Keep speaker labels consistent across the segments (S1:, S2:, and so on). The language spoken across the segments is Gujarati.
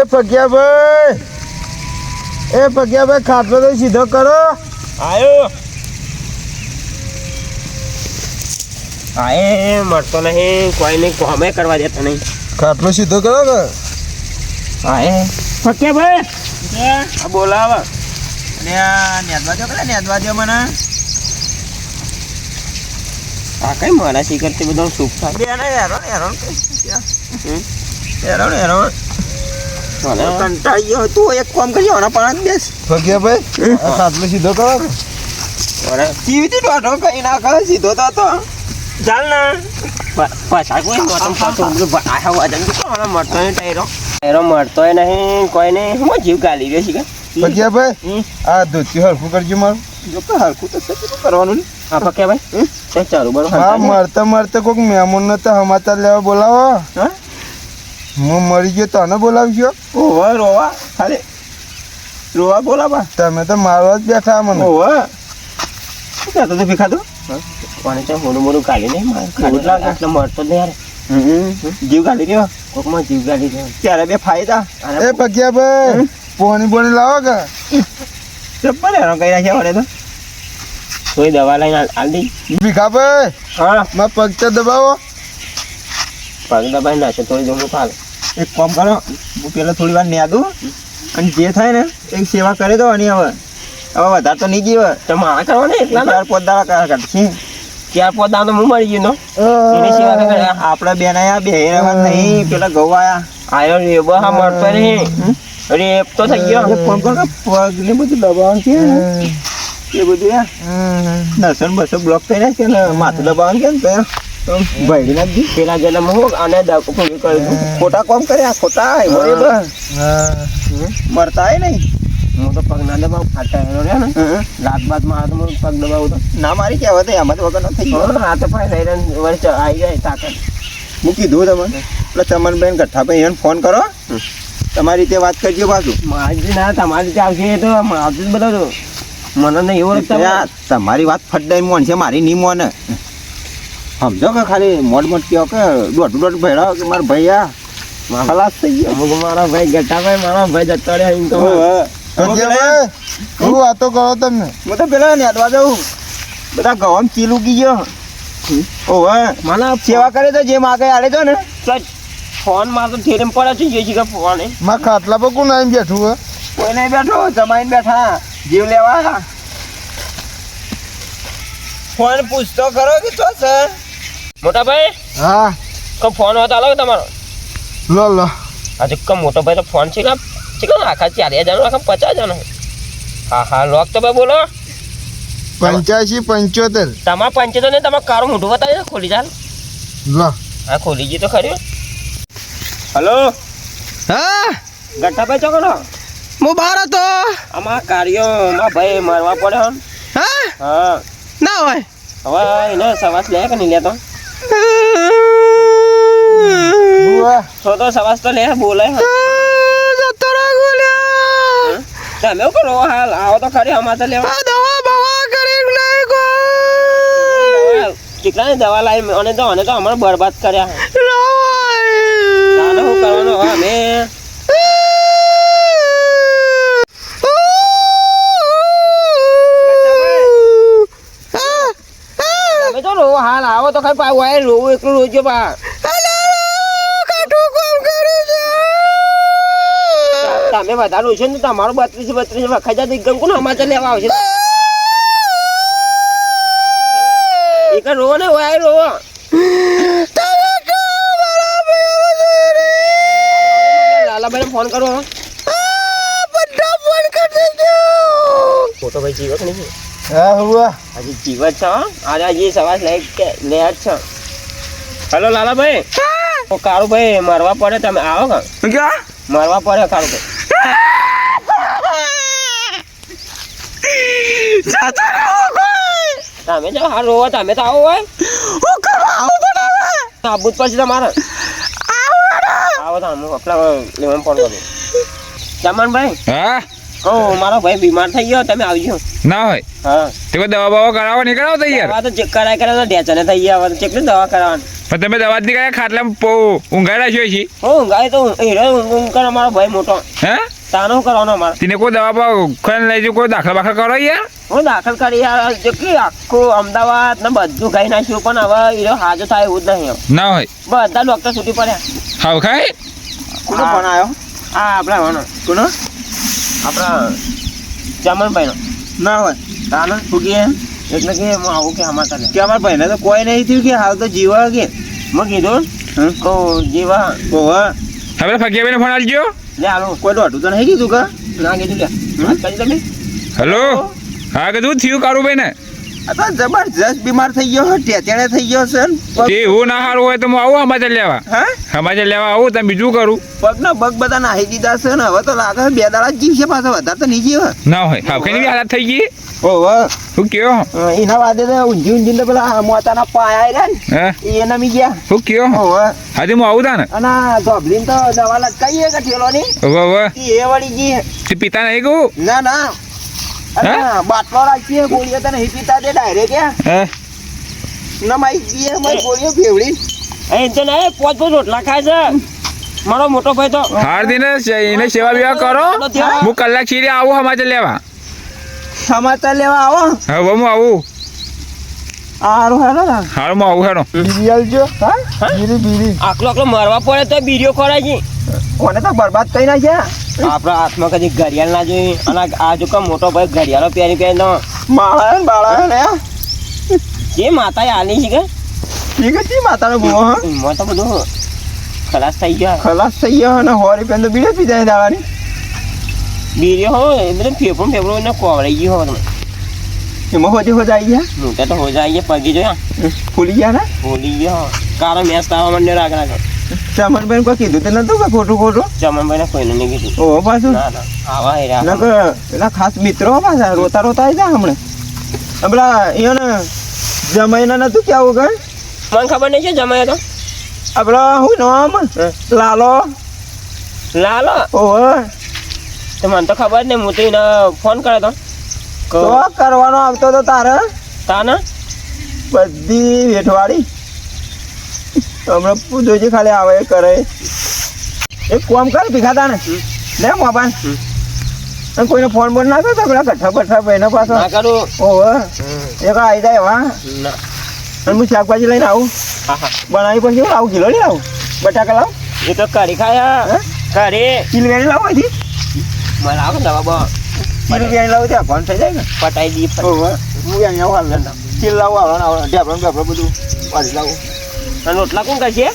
S1: એ પગ્યાભાઈ. એ પગ્યાભાઈ ખાટલો તો સીધો કરો.
S2: આયો. આએ મળતો નહીં. કોઈ નહીં કોમે કરવા દેતો નહીં.
S1: ખાટલો સીધો કરો કે
S2: આએ ફક્યા ભાઈ આ બોલાવ
S3: ને આ નેદવા દો પેલા નેદવા દો મને.
S2: આ કઈ મારા શીખર તે બધું સુખ થાય?
S3: બે ને હેરાન હેરાન
S2: હમ?
S3: હેરાન હેરાન
S2: મને
S3: કંટાળી ગયો. તું એક કામ કરજો આના પણ બેસ.
S1: પગ્યાભાઈ ભાઈ ખાટલો સીધો કરો.
S3: દોઢો કઈ ના કરે સીધો તો તો
S2: ચાલ ના. પાછા કોઈ મોટો પાછો વજન મને મળતો નહીં ટાયરો? ટાયરો મળતોય નહીં કોઈ નહીં. હું જીવ ગાલી રહ્યો છે કે?
S1: પગ્યાભાઈ
S2: હમ.
S1: આ ધોતી હરખું કરજો મારું.
S3: જો કે હરખું તો કરવાનું ને?
S2: આ ભાઈ ચાલુ બરોબર
S1: હા મળતા મરતા કોઈક મહેમાનને તો હમાતા લેવા બોલાવો.
S3: હા?
S1: હું મરી ગયો તને બોલાવશો
S3: ઓવા રોવા. અરે રોવા બોલાવા.
S1: તમે તો મારવા જ બેઠા મને.
S3: ઓવા શું કહેતો તો ભીખાતું?
S2: કોને તો મોડું મોડું કાઢી નહીં મારે એટલે મળતો નહીં યાર
S3: જીવ કાઢી રહ્યો?
S2: કોકમાં જીવ કાઢી રહ્યો.
S3: ત્યારે બે ફાયદા
S1: એ પગ્યાભાઈ પોણી પોણી લાવો કે?
S3: ચપ્પલ હેરાન કઈ નાખ્યા વડે તો.
S2: કોઈ દવા લઈને આલ- દી.
S1: ભીખા ભાઈ
S2: હા.
S1: મારા પગ તો દબાવો.
S2: પગ દબાઈ નાખે થોડી જમું ખાલે
S3: એક કામ કરો હું થોડી વાર નેદું અને જે થાય ને એક સેવા કરી દો અને હવે હવે વધારે તો નહીં જીવે.
S2: તો મારા કરો ને એટલા
S3: ચાર પોત દાડા કાઢશે
S2: ચાર પોત દાડા હું મળી ગયો.
S3: આપણે બેન આયા બે નહીં પેલા ઘઉં આયા.
S2: આયો રે બહા મળતો નહીં રેપ તો થઈ ગયો.
S3: ફોન કરો પગ ને બધું દબાવવાનું છે એ બધું નસન બસો બ્લોક થઈ નાખે ને માથું દબાવવાનું કે ને તો ભાઈ નાખી
S2: પેલા જન્મ હો આને દક પૂરી કરી. દઉં
S3: ખોટા કામ કર્યા ખોટા બરાબર? મરતા નહીં?
S2: હું તો પગ ના દબાવ ફાટા રહ્યો ને. લાત બાતમાં તો મારું પગ દબાવું તો.
S3: ના મારી કહેવા તો એમાં વગર ન થઈ ગયો
S2: હા તો થઈ રહ્યા વર્ષ આવી જાય તાકાત.
S3: હું કીધું તમને? એટલે ચમનબેન ગઠ્ઠાભાઈ એને ફોન કરો. તમારી રીતે વાત કરજો પાછું.
S2: મારી ના તમારી ત્યાં આવશે તો આવતું જ બધા તો. મને નહીં લગતા
S3: તમારી વાત ફટડાઈ મોન છે મારી નહીં મોને. સમજો કે ખાલી મોટ મોટ કહો કે દોઢ દોઢ ભેળા કે મારા ભાઈ આ ખલાસ થઈ ગયો?
S2: અમુક મારા ભાઈ ગટાભાઈ મારા ભાઈ જતો રહ્યા એમ તો.
S1: શું વાતો કહો તમને
S3: હું તો પેલા નેટવા જાઉં. બધા ગવામ ચીલ ઉગી ગયો. ઓહો.
S2: મને
S3: સેવા કરે તો જે માગે આલે તો ને.
S2: ફોનમાં તો થેરેમ પડે છે જે છે ફોનમાં
S1: મારા ખાટલા પર કોણ આવીને બેઠું હે
S3: કોઈ નહીં બેઠો જમાઈને બેઠા. જીવ લેવા. ફોન પૂછતો કરો કે તો સર
S2: મોટા ભાઈ
S1: હા.
S2: કો ફોન હોત આલો તમારો.
S1: લો લો.
S2: આજે કમ મોટો ભાઈ તો ફોન છે કે છે કે આખા ચાર હજાર આખા પચાસ હજાર હા હા લોક તો ભાઈ બોલો.
S1: પંચ્યાસી પંચોતેર.
S2: તમારા પંચોતેર ને તમારે કારો મોટું બતાવી દો ખોલી ચાલ
S1: લો.
S2: હા ખોલી ગઈ તો ખરી. હલો?
S4: હા?
S2: ગઠ્ઠાભાઈ ચોકડો
S4: હું બહાર હતો.
S2: આમાં કાર્યોમાં ભાઈ મારવા પડે હમ.
S4: હા?
S2: હા.
S4: ના હોય.
S2: હવે એને સવાસ લે કે નહીં લેતો. તો તો લે હમ.
S4: જતો
S2: તમે કરો હાલ આવો તો ખરી અમારે લેવા.
S4: દવા બવા કરી
S2: દવા લાવી? અને તો અને તો અમારે બરબાદ કર્યા. કરવાનું હવે અમે તમે તો રોવો હાલ આવો તો ખરી પા વાય રોવું એકલું રોજો પા તમે વધારે છે ને તમારું બત્રીસ બત્રીસ વખત જાય તો એકદમ કોણ અમારે લેવા આવશે. એક રોવો ને વાય રોવો. લાલાભાઈ ફોન કરો. ફોટો ભાઈ જીવક નહીં
S1: હા હુઆ.
S2: હજી જીવત છો આજે હજી સવાસ લે કે લે જ છો. હેલો લાલાભાઈ. ઓ કાળુભાઈ મરવા પડે તમે આવો કા?
S3: ક્યાં
S2: મરવા પડે કાળુભાઈ. તમે જો હા રોવો તમે તો આવો હોય સાબુત પછી તમારે. આવો તો હું આપણા લેવાનું ફોન કરું ચમનભાઈ.
S4: હા?
S2: કહું મારો ભાઈ બીમાર થઈ ગયો તમે આવજો.
S5: ના હોય?
S2: હા.
S5: તે દવા બવા કરાવો નહીં
S2: તો ચેક કરાય કરે તો ઢેચને થઈ ગયા હવે તો દવા કરાવવાની?
S5: પણ તમે દવા જ નહીં કરાય ખાટલામાં પો ઊંઘાઈ રાખ્યો છે.
S2: હું ગાય તો હીરો ઊંઘ કરે મારો ભાઈ મોટો.
S5: હે?
S2: તાનો કરવાનો મારે?
S5: તેને કોઈ દવા બવા ખાઈને લઈ કોઈ દાખલ બાખલ કરો યાર
S2: હું દાખલ કરી યાર આખું અમદાવાદ ને બધું ખાઈ નાખ્યું પણ હવે હીરો હાજો થાય એવું જ નહીં.
S5: ના હોય?
S2: બધા ડોક્ટર છૂટી પડ્યા.
S5: હા ખાય?
S3: કોનો ફોન આવ્યો?
S2: આ આપણા
S3: કોનો?
S2: આપણા ચામણભાઈનો
S3: ના હોય.
S2: તાનો છૂટી એટલે કે હું આવું કે અમારે તને.
S3: કે અમારા ભાઈને તો કોઈ નહીં થયું કે હાલ તો જીવા કે.
S2: મેં કીધું
S3: હમ?
S2: કહું જીવા.
S3: કહો
S5: હવે ફકીયાબેન ફોન આલજો
S2: લે હાલો.
S3: કોઈ દોઢું તો નહીં કીધું કે.
S2: ના કીધું લે તમે
S5: હેલો? હા કીધું થયું કારું ભાઈ ને
S3: તો જબરજસ્ત બીમાર થઈ ગયો ટેચેણે થઈ ગયો છે
S5: તે એવું ના સારું હોય તો હું આવું સમાચાર લેવા.
S3: હા?
S5: સમાચાર લેવા આવું તમે બીજું કરું.
S3: પગના પગ બધા નાહી દીધા છે ને હવે તો લાગે બે દાડા જીવશે પાછો વધારે તો નહીં જીવે.
S5: ના હોય. હાવ બી હાલત થઈ ગઈ?
S3: ઓહો.
S5: શું કયો?
S3: એના વાદે તો પેલા મોતાના પાયા
S5: હે
S3: ને એ નમી ગયા.
S5: હું કયો?
S3: ઓહો.
S5: આજે હું આવું તા ને
S3: અને ગોબલીન તો દવા લટકાઈએ કે
S5: હવે
S3: એ વળી ગઈ.
S5: તે પિતા નહીં કહું?
S3: ના. બાટલો રાખીએ ગોળીઓ તો નહીં પીતા તે ડાયરેક્ટ
S5: હે.
S3: નમાઈ ગઈ મારી ગોળીઓ ફેવડી
S2: એ તો ને પોચ પોચ રોટલા ખાય છે. મારો મોટો ભાઈ તો
S5: હાર દિને એને સેવા બેવા કરો. હું કલાક છીરી આવું સમાચાર લેવા.
S3: સમાચાર લેવા આવો.
S5: હવે હું આવું.
S3: હારું હેડો
S5: હારું હું આવું હેડો.
S1: બીડી આલજો.
S3: હા?
S1: બીડી
S2: આકલો આકલો મારવા પડે તો બીડીઓ ખોરાય છે
S3: કોને તો બરબાદ કરી નાખ્યા?
S2: આપણા હાથમાં કદી ઘડિયાળ ના જોઈ. અને આ જો કે મોટો ભાઈ ઘડિયાળો પહેરી પહેરી તો
S3: માળા ને બાળા ને?
S2: જે માતા આલી છે કે?
S3: ઠીક છે માતાનો હા?
S2: એમાં તો બધું ખલાસ થઈ ગયા.
S3: ખલાસ થઈ ગયો અને હોરી પેન તો બીડે પીધા દાવાની
S2: બીડીઓ હો એ બધું ફેફડું ફેફડું એને કોવડાઈ ગયું હો તમે.
S3: એમાં હોજી હોજ આવી ગયા?
S2: મોટા તો હોજા ગયા પગી જોયા.
S3: ફૂલી ગયા ને?
S2: ભૂલી ગયા. કારો મેચ થવા માંડ્યો રાગ રાગ.
S3: ચમનભાઈ કોઈ કીધું તો નતું કે ખોટું ખોટું?
S2: ચમનભાઈને કોઈને નહીં કીધું.
S3: ઓ પાછું?
S2: ના ના. આવા હેરા.
S3: નકર એના ખાસ મિત્રો પાછા રોતા રોતા આવી જાય હમણે. પેલા એને જમાઈના નતું કેવું કઈ
S2: મને ખબર નહીં છે જમાય તો?
S3: આપડે શું હું? નામ લાલો.
S2: લાલો?
S3: ઓહો.
S2: તો મને તો ખબર નહીં હું તો એને ફોન કર્યો તો.
S3: તો કરવાનો આવતો તો તારે?
S2: તાના?
S3: બધી વેઠવાડી હમણાં પૂછ્યું છે ખાલી આવે કરે. એક કોમ કર ભીખાતા ને લે મોબાઈલ અને કોઈને ફોન બોન ના કરતો પેલા કઠ્ઠા બઠ્ઠા ભાઈને પાછો.
S2: ના કરું.
S3: ઓહો. એક આવી જાય
S2: ના.
S3: અને હું શાકભાજી લઈને આવું.
S2: હા હા.
S3: બનાવી પછી હું આવું કિલો લઈ આવું. બટાકા લાવ.
S2: એ તો કરી ખાયા
S3: હે?
S2: કરી.
S3: લાવો હજી
S2: મને આવો દવા બવા
S3: ચીલવેણી લાવું ત્યાં ફોન થઈ જાય ને?
S2: પટાઈ દી.
S3: ઓહો. હું અહીંયા આવું હાલ ચીલ લાવું આવડે આવવાનું ઢેપડો ને. બધું. વાળી લાવું.
S2: અને રોટલા કોણ કરશે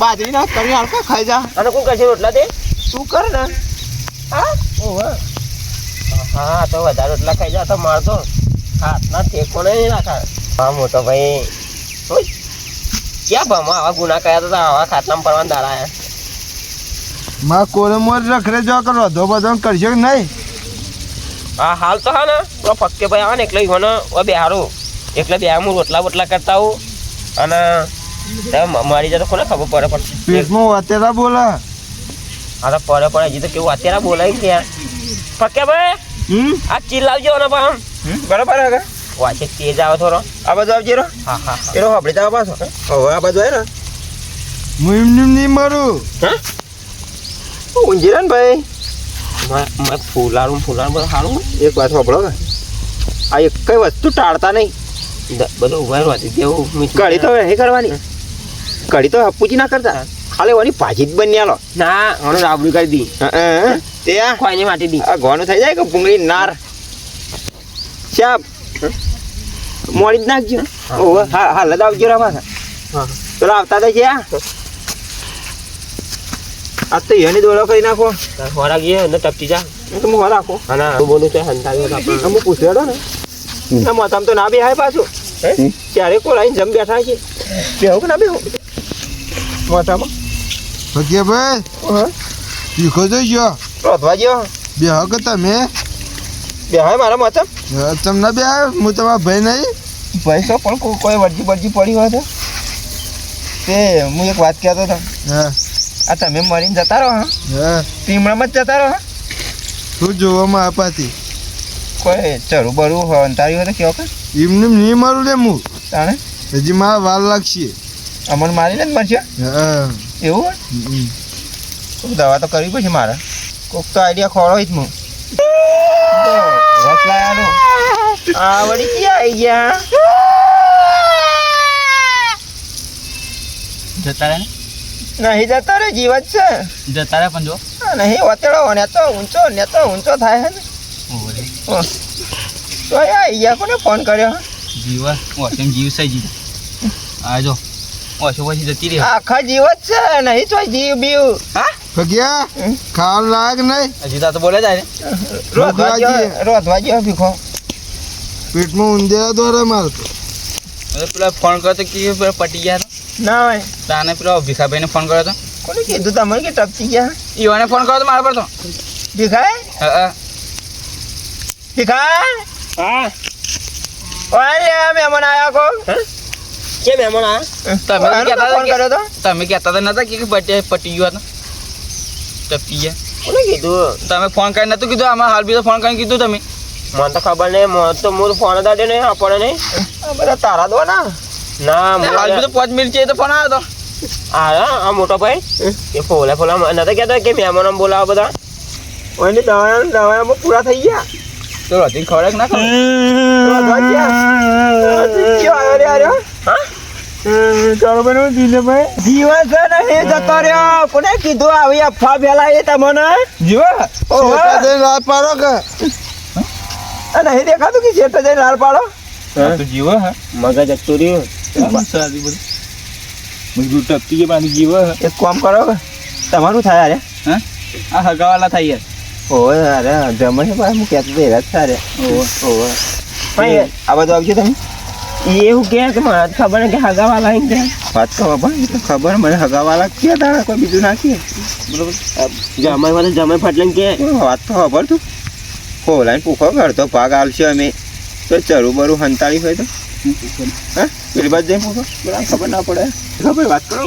S3: બાજરી ના કરી હાલકા ખાઈ જા
S2: અને કોણ કરશે રોટલા તે?
S3: તું કર ને હા
S2: હા તો વધારે રોટલા ખાઈ જા તો મારતો હાથના ટેકો નહીં રાખા. હા મોટો ભાઈ ક્યાં ભામાં આવા ગુના કર્યા તો આવા ખાટલામાં પડવાના દાડા
S1: મા કોરે મોર રખરે જો કરો ધો બધો કરશો કે નહીં?
S2: હા હાલ તો હા ને. પક્કે ભાઈ આવે ને એટલે ઓ બે હારું એટલે બે હું રોટલા બોટલા કરતા આવું. અને મારી જતો કોને ખબર પડે પણ
S1: પેટમાં અત્યારે બોલે.
S2: હા તો પડે પડે હજી તો કેવું અત્યારે બોલાય ક્યાં ફક્કે ભાઈ? આ ચીલાવજો ને પણ
S3: બરાબર હવે
S2: વાંચે તેજ આવે થોડો.
S3: આ બાજુ આવજે રો.
S2: હા હા હા.
S3: એનો આપણે જવા પાછો હવે આ બાજુ આવે ને
S1: હું એમ નિમ નહીં હા?
S3: ઊંઝી ને ભાઈ?
S2: મેં ફૂલારું ફૂલારું બધું સારું
S3: એક વાત સાંભળો ને. આ એક કઈ વસ્તુ ટાળતા નહીં.
S2: બધું ઊભા દેવું
S3: કઢી તો એ કરવાની? કઢી તો હપુજી ના કરતા. ખાલી ઓની ભાજી જ બની આલો.
S2: ના ઘણું રાબડું કરી દી.
S3: તે
S2: ખોઈને માટી દી.
S3: આ ઘણું થઈ જાય કે ભૂંગળી નાર? ચાપ મોડી જ નાખજો. ઓહો હા હાલ જ આવજો રા પાછા
S2: હા.
S3: પેલા આવતા તો છે આ તો એની દોડો કરી નાખો.
S2: ખોરાક ગયો ને ટપટી જા.
S3: એ તો હું
S2: બોલું છે હંતાવ્યો તો
S3: હું પૂછ્યો ને. ના મોતામ તો ના બેહાય પાછું.
S2: હે?
S3: ત્યારે કોઈ લાઈન જમ બેઠા છે બેહો. કે ના બેહો. મોતામાં
S1: ભગે ભાઈ
S3: હા
S1: ગયો.
S3: રોધવા ગયો?
S1: બે હક તમે?
S3: બેહાય મારા મોતામ
S1: તમને બે હું તમારા ભાઈ નહીં.
S3: પૈસો પણ કોઈ કોઈ વરજી બરજી પડી હોય તો? તે હું એક વાત કહેતો હતો.
S1: હા.
S3: આ તમે મરીને જતા રહો હા?
S1: હા.
S3: ટીમડામાં જ જતા રહો હા?
S1: તું જોવામાં આપાતી
S3: કોઈ ચરું બરું હોય તો કેવો કે
S1: એમને નહીં મારું લે હું
S3: તાણે?
S1: હજી મારા વાર લાગશે.
S3: અમન મારીને જ મરશે
S1: હા.
S3: એવું હોય. દવા તો કરવી પડશે મારે. કોક તો આઈડિયા ખોળો જ હું રસ લાયાનો આ ક્યાં આવી ગયા?
S6: જતા રહે
S3: નહીં જતો રે જીવત છે.
S6: જતા રહે પણ જો.
S3: નહીં ઓતેડો ને તો ઊંચો ને તો ઊંચો થાય છે ને. ગયા કોને ફોન કર્યો?
S6: જીવ ઓછમ જીવ છે જીવ. આજો ઓછો પછી જતી રહી.
S3: આખા જીવત છે નહીં તો જીવ બીવ.
S1: ભગ્યા
S3: હમ?
S1: ખાવા લાગ નહીં.
S6: હજી તો બોલે જાય ને.
S3: રોધવા
S1: રોધવા
S3: જેવો- રોધવા જેવો ભીખો.
S1: પેટમાં ઊંધિયા દ્વારા મારતો
S6: હવે પેલા ફોન કર્યો તો કે પેલા પટી ગયા તો
S3: ના હોય.
S6: તાને પેલા ભીખાભાઈને ફોન કર્યો તો
S3: કોને કીધું તમને કે ટપકી ગયા?
S6: ઈવાને ફોન કર્યો તો મારા પર તો.
S3: ભીખાય
S6: હા, હા. હા.
S3: ઓય મહેમાન આયા કો.
S6: કે મહેમાન આ તમે કહેતા
S3: ફોન કર્યો તો
S6: તમે કહેતા હતા નતા કે પટી પટી ગયો હતો ટપકી ગયા
S3: કોને કીધું?
S6: તમે ફોન કરીને નતું કીધું? આમાં હાલ બીજો ફોન કરીને કીધું તમે.
S3: મને તો ખબર નહીં. મને તો હું ફોન હતા નહીં આપણે નહીં. બધા તારા દો ના ના
S6: હાલ બીજો પાંચ મિનિટ છે તો ફોન આવ્યો હતો
S3: આ મોટો ભાઈ? એ ફોલા ફોલા નતા કહેતા કે મહેમાનો બોલાવો બધા? ઓય દવા દવામાં પૂરા થઈ ગયા.
S6: તો રોતી ખવડાય ના
S3: મગજ
S6: સાદી ટપકી પાણી જીવો
S3: એક કામ કરો તમારું થાય અરે
S6: હા આ હગાવાલા થાય યાર
S3: ઓય અરે જમે છે હું કહેતો તો એરા જ સારે ઓય ભાઈ આ બધું આવજો તમે. એવું કે કે મને ખબર કે હગાવાલા એમ કે. વાત તો ખબર મને હગાવાલા કે તારા કોઈ બીજું નાખીએ બરોબર. જમાઈ વાળા જમાઈ ફાટલે કે. વાત તો ખબર તું. ખોલાઈને પૂખો કરતો ભાગ આવશે અમે. તો ચરું બરું હંતાળી હોય તો. હા? પેલી બાજુ જઈને પૂછો. બરાબર ખબર ના પડે. ખબર વાત કરો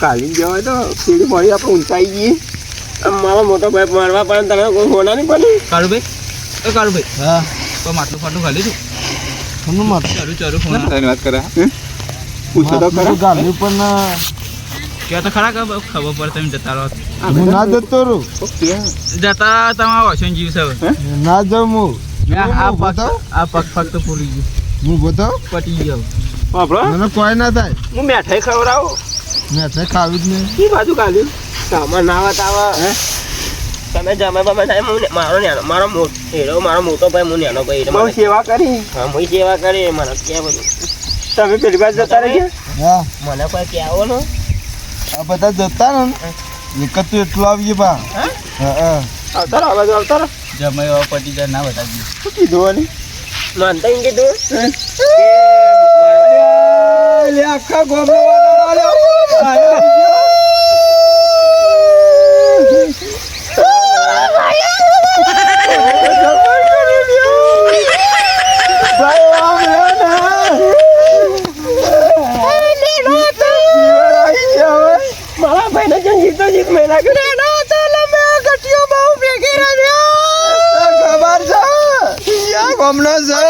S3: કાલી જવાય તો પેલી મળી આપણે ઊંચાઈ જઈએ. મારા મોટો ભાઈ મારવા પડે તને કોઈ હોના નહીં પડે.
S6: કાળુભાઈ? એ કાળુભાઈ.
S1: હા.
S6: તો માટલું ફાટલું ખાલી તું
S1: કોનું માટલું
S6: ચાલુ ચાલુ ફોન તારી વાત કરે
S3: પૂછો તો ખરા.
S1: ગાલી પણ
S6: કે તો ખરા કે ખબર પડે તમે જતા રહો.
S1: હું ના જતો રહું.
S6: જતા તમારો ઓછો જીવ છે
S1: ના જાઉં હું.
S6: આ પગ આ પગ ફક્ત પૂરી ગયું.
S1: હું બતાવ?
S6: પટી ગયો.
S3: આપણો
S1: મને કોઈ ના થાય.
S3: હું મેઠાઈ ખવડાવું.
S1: મેઠાઈ ખાવી જ નહીં.
S3: ઈ બાજુ કાઢ્યું સામાન નાવા તાવા આવે તમે જમે બમે થાય હું મારો નેનો મારો મોટો હેરો મારો મોટો ભાઈ હું નેનો ભાઈ
S2: સેવા કરી?
S3: હા હું સેવા કરી મને કે બધું. તમે પેલી બાજુ જતા રહી
S1: હા.
S3: મને કોઈ કહેવો ને
S1: આ બધા જતા ને? એક તો એટલું આવીએ બા.
S3: હા?
S1: હા હા.
S3: આવતા આ બાજુ આવતારો
S6: જમાઈ પટી જાય ના બધા
S3: શું કીધું અને મને એમ કીધું. કે આખા મારા ભાઈને જેમ જીતો જીત મેં લાગ્યું ગટીઓ બહુ ભેગી રહ્યા ખબર છે યા ગમનો છે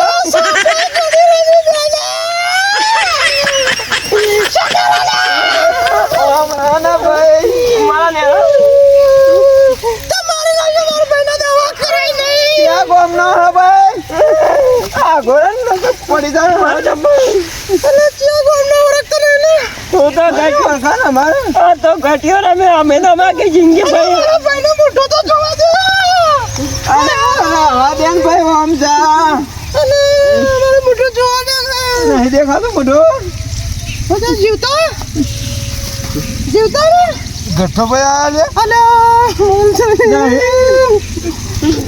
S3: પડી જાય મારા જમ્મા તું તો ગાંઠિયો ખા ને મારે હા તો ગાંઠિયો રમે બાકી જિંદગી ભાઈ? ભાઈને મોટો તો જોવા દે. અરે હા બેન ભાઈ આમ જા. અને મારો મોટો જોવા દે. નહીં દેખાતો મોટો બધા જીવતો? જીવતો રે?
S1: ગઠ્ઠો ભાઈ આ લે
S3: અલે મોલ છે.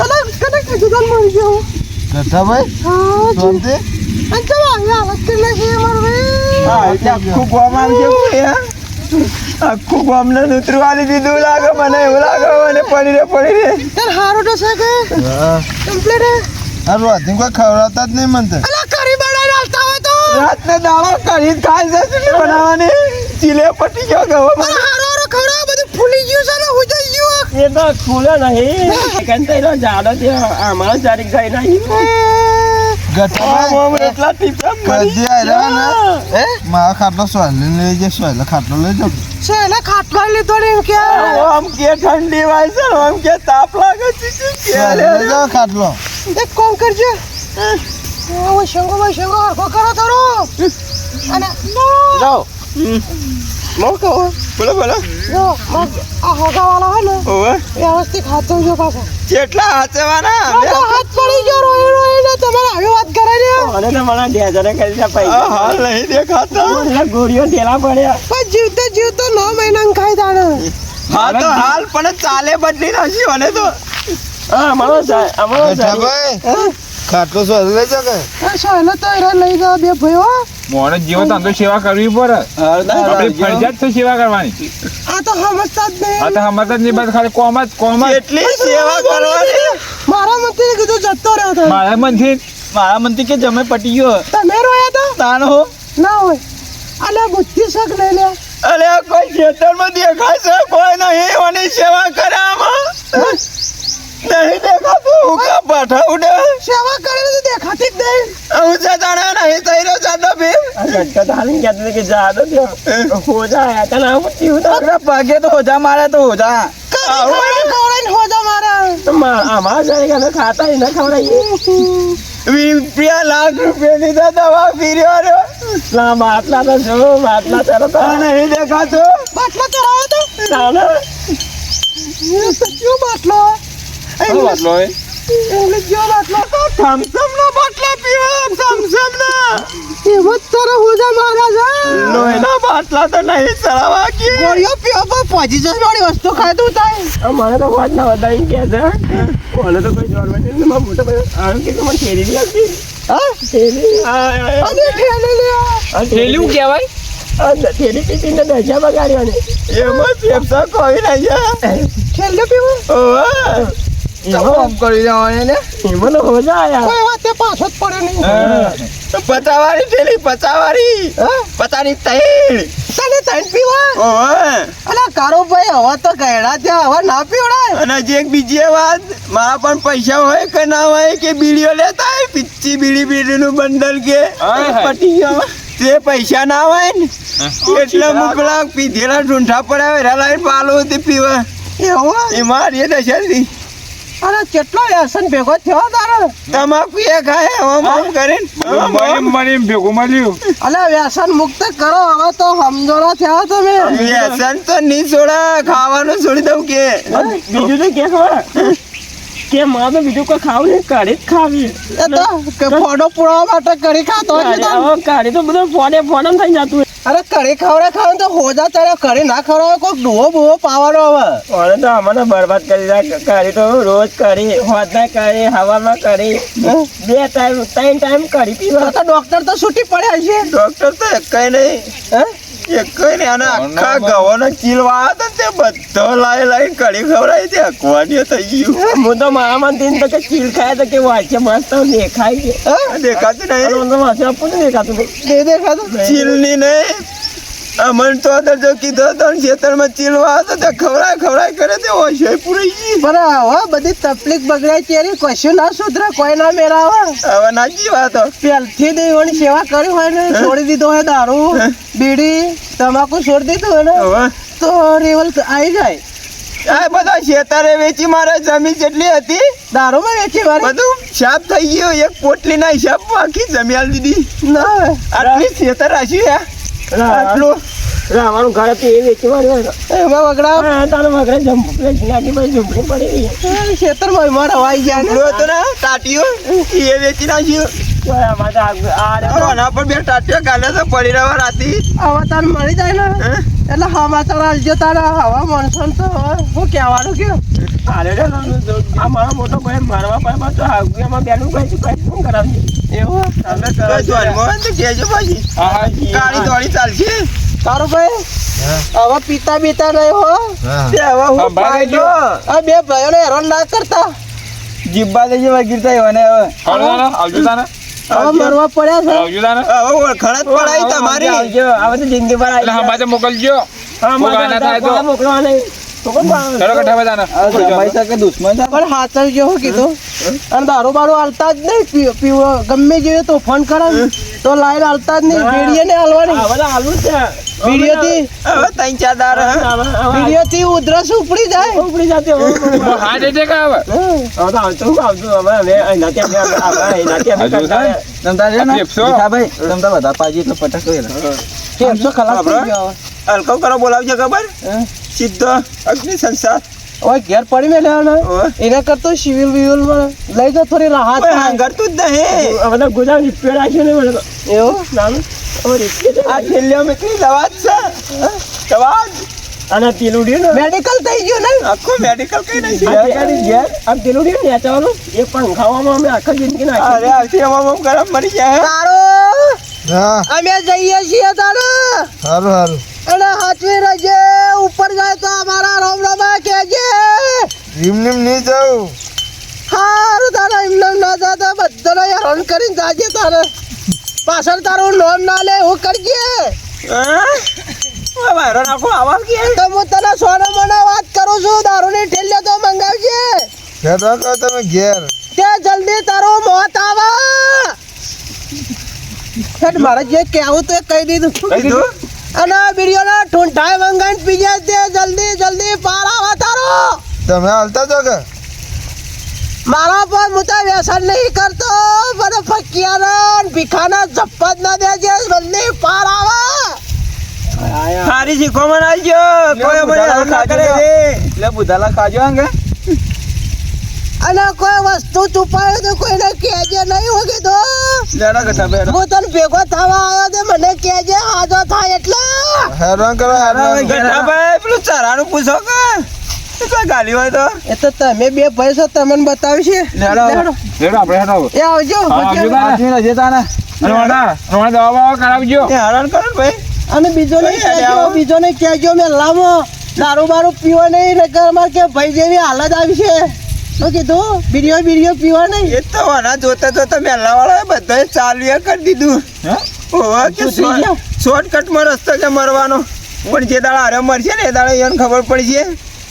S3: અલે કને કીધું મરી ગયો
S1: ગઠ્ઠા ભાઈ?
S3: હા
S1: શાંતિ
S3: અંતર યાર હાલત કે લગી ભાઈ હા એટલે આખું ગામ કોઈ હા? આખું ગામ ને નૂતરવાની દીધું લાગે મને એવું લાગે મને પડી રે પડી રે તાર હારો તો છે કે?
S1: હા.
S3: કમ્પ્લીટ
S1: આ રોધી કોઈ ખવડાવતા જ નહીં મને તો.
S3: અલા કરી બડા નાખતા હોય તો. રાતને દાળો કરી ખાઈ જશે બનાવવાની. ચીલે પટી ગયો ગવો મને? હારો હારો ખવડાવ બધું ફૂલી ગયું છે ને હું જઈ ગયો
S2: એ તો ખુલે નહીં. કંટાળો જાડો થયો અમારો જારી ગઈ નહીં
S1: ગટાભાઈ
S2: આમ એટલા ટીપા મરી
S1: ખાટલો સોયલે લઈ જાય સોયલે ખાટલો લઈ
S4: છે એને ખાટલા લીધો ને કે.
S2: આમ કે ઠંડી વાય છે આમ કે તાપ લાગે છે કે
S1: સોયલે લઈ જાવ ખાટલો.
S4: એક કામ કરજે. ઓ શંગો ભાઈ શંગો હરખો કરો તારો. અને
S2: જાઓ. કહો બોલો બોલો
S4: જો મગ આ હોગાવાળા હોય ને
S2: ઓવે
S4: વ્યવસ્થિત હાથ ધોજો પાછો
S2: કેટલા હાચવાના
S4: હાથ પડી ગયો રોઈ રોઈને તમારે આવી વાત કરે છે
S2: અને તો મને ડેજરે કરી દે પૈસા હાલ નહીં દેખાતા એટલે ગોળીઓ ઢેલા પડ્યા
S4: પણ જીવતે જીવતો નવ મહિના ખાઈ દાડે
S3: હા તો હાલ પણ ચાલે બદલી નાખી અને તો
S2: હા અમારો જા- અમારો જા-
S1: ગટાભાઈ ખાટલો સોયલે લઈ છે કે?
S4: આ સોયલો તો એરા લઈ જાવ બે ભયો
S5: મોણસ જીવો તો સેવા કરવી પડે. આપણી ફરજિયાત છે સેવા કરવાની.
S4: આ તો સમજતા જ
S5: આ
S4: નહીં
S5: તો સમજતા જ નહીં બસ ખાલી કોમ જ કોમ જ.
S3: એટલી સેવા કરવાની.
S4: મારા મતે કીધું જતો રહ્યો તો.
S5: મારા મનથી?
S3: મારા મનથી કે જમે પટી ગયો.
S4: તમે રોયા તો?
S3: તાણ હો.
S4: ના હોય. અલ્યા બુદ્ધિ શક લઈ લે.
S3: અલે કોઈ ખેતરમાં દેખાય છે કોઈ નહીં ઓની સેવા કરે આમાં. નહીં દેખાતું. હું કા પાઠા ઉડે
S4: સેવા કરે તો દેખાતી જ નહીં.
S3: હું છે તાણે નહીં થઈ રહ્યો જાતો ભીમ.
S2: હાલીને કહેતો કે જાદો ત્યાં. હોજા આયા તને ને આવું થયું તો.
S3: અરે પાકે તો હોજા મારે તો હોજા.
S4: ખવડાવીને હોજા મારા.
S2: તો મા- અમારા જાય કે ખાતા ય ન ખવડાવીએ.
S3: રૂપિયા લાખ રૂપિયાની તો દવા પીર્યો રે
S2: ના માટલા તો જો માટલા
S3: નહીં દેખાતો.
S4: ચડાવ્યો તો
S2: ના, ના.
S4: એ તો કયો બાટલો? ઇંગ્લિશ જેવો બાટલો
S3: થમસમ નો બાટલા પીવા થમસમ ના
S4: એવો જ હોજા મારા છે
S3: લોહીના બાટલા તો નહીં ચડાવવા કે.
S4: ગોળીઓ પીવા પોઝિશન વાળી વસ્તુ ખાધું થાય
S2: આ મને તો વાત ના વધારીને કહે છે. મને તો કોઈ. મારા મોટા ભાઈ આમ કીધું મને આપી.
S4: હા?
S2: આ, આ,
S4: અને ઠેલી લે.
S2: આ
S5: કહેવાય?
S2: આ થેલી પીપીને દશા બગાડ્યો ને.
S3: એમાં ફેફસા કોઈ નહીં
S4: પીવું?
S3: ઓવે
S2: એમાં
S3: કરી જવાની ને
S2: એમાં તો આયા.
S4: કોઈ વાતે પાછો જ પડે નહીં.
S3: પચાવાળી થેલી પચાવાળી. પચાની તૈણ.
S4: તને ત્રણ પીવા અલા કારો ભાઈ હવે તો ગયડા ત્યાં હવે ના પીવડાય?
S3: અને હજી એક બીજી વાત મારા પણ પૈસા હોય કે ના હોય કે બીડીઓ લેતા હોય પિચ્ચી બીડી બીડીનું બંડલ કે. પટી ગયો તે પૈસા ના હોય ને. એટલે મોકલા પીધેલા ઢૂંઢા પડ્યા લાઈન પાલો તે પીવા.
S4: એવું
S3: એ મારી દશાથી
S4: અરે કેટલો વ્યસન ભેગો થયો તારો?
S3: તમાકુ એ ખાય હમ હમ કરીને.
S5: મળી મળી ભેગું મળ્યું.
S4: અલા વ્યસન મુક્ત કરો હવે તો સમજોણા થયા તમે.
S3: વ્યસન તો નહીં છોડા ખાવાનું છોડી દઉં કે.
S2: બીજું તો કે ખબર? કે મારે તો બીજું કોઈ ખાવું નહીં કાઢી જ ખાવી.
S4: એ તો ફોડો પુરાવા માટે કરી ખાતો
S2: કાઢી- તો. બધું ફોડે ફોડમ થઈ જતું.
S4: અરે કઢી ખવડે ખાવ તો હોજા ચડે કઢી ના ખવડાવે કોઈક ડોહો બુહો પાવાનો હવે.
S2: અરે તો અમને બરબાદ કરી દે કરી તો રોજ કરી હોદના કરી હવામાં કરી બે ટાઈમ ત્રણ ટાઈમ કરી પીવા.
S4: તો ડોક્ટર તો છૂટી પડ્યા છે.
S3: ડોક્ટર તો કઈ નહીં.
S4: હે?
S3: એકય નહીં આના આખા ગવાનો ચીલવા હતા ને તે બધો લાઈ લાઈ કડી ખવડાવી તે અકવાડીઓ થઈ ગયું.
S2: હું તો મારા મન તો કે ચીલ ખાય તો કે વાંચે મસ્ત દેખાય છે.
S3: દેખાતું નહીં.
S2: મને તો વાંચે આપવું નહીં દેખાતું
S4: દે દે ખાધું
S3: ચીલની નહીં. અમન તો અંદર જો કીધો તો ખેતરમાં ચીલવા હતો તે ખવડાય ખવડાય કરે તે ઓછો પૂરી ગઈ.
S4: પણ હવે બધી તકલીફ બગડાય ત્યારે કશું ના સુધરે કોઈ ના મેળાવે.
S3: હવે નાચી વાતો
S4: પહેલથી દેવાની સેવા કરી હોય ને છોડી દીધો હોય દારૂ બીડી તમાકુ છોડી દીધું હોય ને તો રેવલ આવી જાય.
S3: આ બધા ખેતરે વેચી મારે જમીન જેટલી હતી.
S4: દારૂમાં વેચી મારે?
S3: બધું શાપ થઈ ગયું એક પોટલીના હિસાબ આખી જમી દીધી
S4: ના.
S3: આટલી ખેતર રાશી આટલું
S2: રાવાનું ઘર હતું એ વેચી માર્યું
S4: એમાં વગડા
S2: તારે વગરે જમ વેચી નાખી પછી ઝૂંપડી પડી રહી
S4: ખેતરમાં મારા વાઈ ગયા ને
S3: પેલું ને ટાટીઓ એ વેચી નાખ્યું રાતી
S4: હવે તાર? એટલે આલજો તારા હવા મનસન તો હું કહેવાનું કે
S2: આ આ મારો મોટો ભાઈ મારવા પાડવા તો આગળમાં બેનું કહે છે કઈ શું કરાવજે
S4: એવું
S2: તમે કરાવજો
S3: ધોનમાં હોય ને તો કહેજો પાછી.
S5: હા હા
S3: કાળી દોડી ચાલશે.
S4: તારો ભાઈ હવે પીતા બીતા નહીં હો.
S3: હવે હું
S5: સંભાળી
S4: આ બે ભાઈઓને હેરાન ના કરતા.
S3: જીબ્બા લઈ જવા ગીરતા હવે.
S5: આવજો
S4: હવે મરવા પડ્યા છે.
S5: આવજો તાને.
S3: હવે ઓળખાણ પડાય તમારી.
S2: આવજો હવે તો જિંદગી પર
S5: એટલે
S2: આવી
S5: મોકલજો.
S2: હા
S5: ના તો.
S2: તો
S4: હો દારૂ બારૂ હાલતા જ નહીં. પીવો ગમે જોઈએ તો ફોન કરે તો લાઈન હાલતા જ નહીં. બીડીએ ને હાલવાની.
S2: બધા છે.
S4: બીડીઓથી
S3: હવે ત્રણ ચાર દાર હે.
S2: હવે- હવે
S4: ઉધરસ ઉપડી જાય.
S2: ઉપડી જાતી હવે.
S5: હાર્ટ એટેક આવે
S2: હવે? તો આવતું આવતું. હવે હવે અહીંયાથી અમે આપણે અમે
S5: હજુ
S2: કરતા
S3: તમતા રે ને?
S5: ફેફસો.
S3: ભીખાભાઈ, તમતાર પાજી તો પટક હોય.
S4: કેમસો ખલાસ થઈ ગયો
S3: હલકો કરો બોલાવજો ખબર? સીધો અગ્નિ સંસાર.
S4: હવે ઘેર પડી મેં લેવાનો
S3: ઓય.
S4: એના કરતો સિવિલ વિવિલમાં લઈ જાઓ થોડી રાહત
S3: કોઈ
S4: થાય
S3: હાંગરતું જ નહીં.
S2: હવે ગુજરાત ગુજાર રિપેર આપ્યો ને મને તો.
S4: એવું?
S2: નાનું.
S3: આ છેલ્લે મેકલી દવા જ છે. દવા જ.
S2: અને પેલું ને.
S4: મેડિકલ થઈ ગયું ને?
S3: આખું મેડિકલ કઈ નહીં
S2: ઘેર, આ પેલું ને નેચાવાનું, એ પંખાવામાં અમે આખા જિંદગી નાખી.
S3: અરે આવતી હવામાં ગરમ મરી જાય
S4: તારો
S1: હા.
S4: અમે જઈએ છીએ તારો.
S1: સારું સારું
S4: હાચવી રહેજે ઉપર જાય તો અમારા રોમ રોમા કહેજે.
S1: રીમ નીમ નહીં જાઉં.
S4: હારું તારે એમ ના જાતા બધાને હેરાન કરીને જાજે તારે. પાછળ તારું લોન ના લે હું કરજે
S3: વાયરો નાખો આવા કે
S4: તો હું તને સોના મોના વાત કરું છું દારૂની ઠેલ્લે તો મંગાવજે.
S1: તમે ઘેર.
S4: તે જલ્દી તારું મોત આવે. મારે જે કહેવું તો કહી દીધું? અને બીડીઓના ઠૂંઠાઈ મંગાઈને પીજે તે જલ્દી જલ્દી પાર આવે તારો
S1: તમે હાલતા છો કે?
S4: મારા પર હું તો વ્યસન નહીં કરતો મને ફકિયાના ભીખાના જપ્પા જ ના દેજે જલ્દી પાર આવે.
S3: સારી શીખવામાં આવજો કોઈ મને ના કરે રે એટલે બુધાલા ખાજો અંગે
S4: અને કોઈ વસ્તુ છુપાયો તો કોઈને કહેજે નહીં હું તો.
S3: લેડા
S4: હું તને ભેગો થવા આવ્યો તે મને કહેજે હાજો થાય એટલે.
S1: હેરાન કરો હેરાન
S3: ભાઈ પેલું ચરાનું પૂછો કે? ગાલી હોય તો?
S4: એ તો તમે બે ભાઈ છો તમને બતાવશે?
S5: આપણે
S4: એ આવજો
S5: દવા કરાવજો.
S3: હેરાન કરો ભાઈ.
S4: અને બીજો
S3: નહીં.
S4: બીજો ને કહેજો મેં લાવો. દારૂ બારૂ પીવો નહીં નકર અમારે કે ભાઈ જેવી હાલત આવી છે. શું કીધું બીડીઓ બીડીઓ પીવા નહીં?
S3: એ તો વાના જોતા જોતા મેલા વાળા બધાએ ચાલ્યા કરી દીધું. ઓવા કે
S4: શું
S3: શોર્ટકટમાં રસ્તો છે મરવાનો. પણ જે દાડા હારે મરશે ને એ દાડા એને ખબર પડશે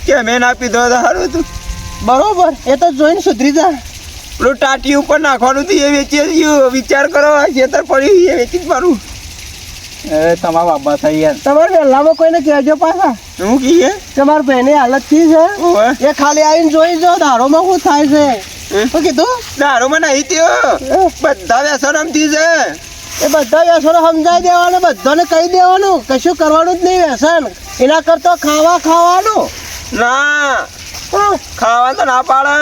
S3: કે અમે ના પીધો તો સારું હતું.
S4: બરોબર એ તો જોઈને સુધરી જા.
S3: પેલું ટાટી ઉપર નાખવાનું હતું એ વેચી ગયું વિચાર કરો આ ખેતર પડ્યું એ વેચી જ મારું. એ તમારા બાબા થઈ યાર
S4: તમારે વહેલામાં કોઈને કહેજો પાછા.
S3: હું કીએ
S4: તમારે ભાઈની હાલતથી છે? એ ખાલી આવીને જોઈ જો દારૂમાં શું થાય છે. શું કીધું?
S3: દારૂમાં નહીં થયો. બધા વ્યસન આમથી છે.
S4: એ બધા વ્યસનો સમજાવી દેવાનું બધાને કહી દેવાનું. કશું કરવાનું જ નહીં વ્યસન. એના કરતો ખાવા ખાવાનું.
S3: ના. ખાવા તો ના પાડે.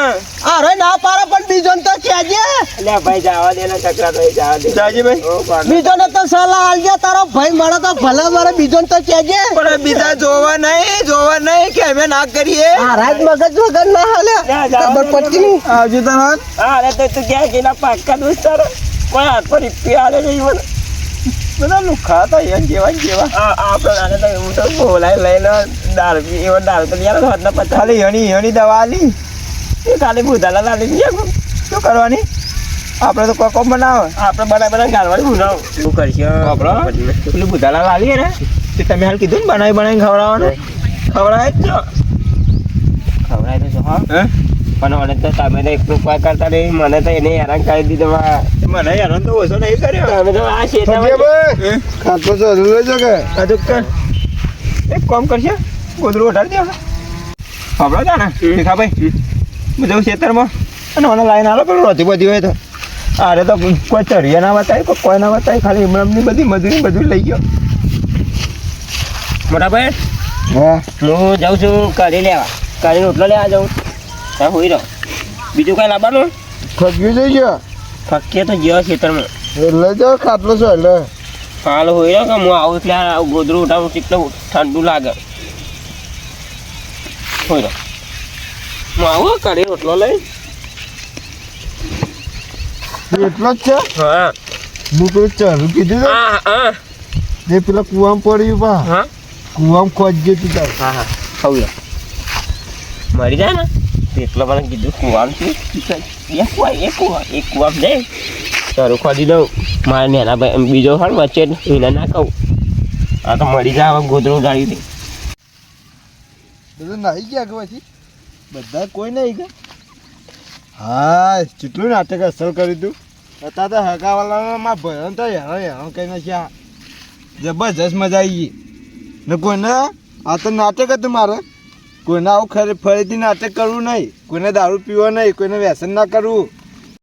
S4: અરે ના પાડે પણ બીજો તો કહેજે.
S2: એટલે ભાઈ જવા દે ને ચકરા તો જવા દે.
S3: જાજી
S2: ભાઈ બીજો
S4: ને તો સલાહ આલજે તારો ભાઈ મળે તો ભલે મારે બીજોને તો કહેજે.
S3: પણ બીજા જોવા નહીં જોવા નહીં કે અમે ના કરીએ.
S4: આ રાજ મગજ વગર ના હાલે. ખબર પડતી નહીં.
S3: આવજો તરત
S2: હા અરે તો તું ક્યાં ગયેલા પાક્કા દોસ્તાર કોઈ હાથ પર આલે નહીં મને
S3: બધા લુખા હતા યાર જેવા જેવા.
S2: આ આપણે આને તો એવું તો બોલાય લઈને દારૂ પી એવો દારૂ તો યાર હાથના પચાસ.
S3: ખાલી હણી હણી દવા આલી.
S2: એ ખાલી ભૂતાલા લાલી ગયા
S3: શું કરવાની? આપણે તો કોઈ કોમ બનાવે.
S2: આપણે બનાવી બનાવી ગાળવાની ભૂનાવ શું કરશે?
S3: પેલું ભૂતાલા લાલી ને? તે તમે હાલ કીધું ને બનાવી બનાવીને ખવડાવવાનું? ખવડાય જ છો.
S2: ખવડાય તો છો હા. પણ મને તો તમે તો એક રૂપિયા કરતા નહીં. મને તો એને હેરાન કરી દીધો
S3: મને હેરાન તો ઓછો નહીં કર્યો.
S2: તમે તો આ
S1: ભાઈ. ખાતો છો હજુ લેજો કે
S3: હજુ કર એક કામ કરશે ગોદરું વધારી દેવા ખબર તા ને શીખા ભાઈ હું જઉં ખેતરમાં. અને મને લાઈન આલો પેલું રોતી બધી હોય તો. અરે તો કોઈ ચઢિયા ના બતાવી કોઈ ના બતાવી ખાલી એમની બધી મજૂરી બધું લઈ ગયો.
S2: મોટા ભાઈ
S1: હા.
S2: હું જાઉં છું કરી લેવા. કરી રોટલો લેવા જાઉં. ત્યાં હોઈ રહો બીજું કાંઈ લાવવાનું?
S1: ખગ્યું જઈ ગયો?
S2: થકીએ તો ગયો ખેતરમાં.
S1: એટલે જાઓ ખાટલો છો એટલે.
S2: હાલ હોઈ રહ્યો કે હું આવું એટલે ગોદરું ઉઠાવું કેટલું ઠંડુ લાગે. રહ્યો હું કાઢી કરી રોટલો લઈ.
S1: એટલો જ છે?
S2: હા.
S1: હું પેલું ચાલુ કીધું
S2: હા હા.
S1: જે પેલા કુવામ પડ્યું બા.
S2: હા.
S1: કુવામાં ખોજજે તું તાર.
S2: હા હા. ખાવું મરી જાય ને? એટલો મને કીધું કુવામ છે એક કુવા એક કુવા એક કુવામ જાય તારું ખોદી દઉં. મારા નેના ભાઈ બીજો હોય વચ્ચે એને ના કહું આ તો મરી જાય હવે ગોદરું ઉડાડી
S1: તો નાહી ગયા કે પછી? બધા કોઈ નહીં કે હા, કેટલું નાટક અસર કર્યું તું? અત્યારે તો હગાવાલામાં ભરણ તો હેરાન હેરાન કરી નાખ્યા જબરજસ્ત મજા આવી ગઈ. ને કોઈને, આ તો નાટક હતું મારે. કોઈને આવું ખરે ફરીથી નાટક કરવું નહીં. કોઈને દારૂ પીવો નહીં. કોઈને વ્યસન ના કરવું.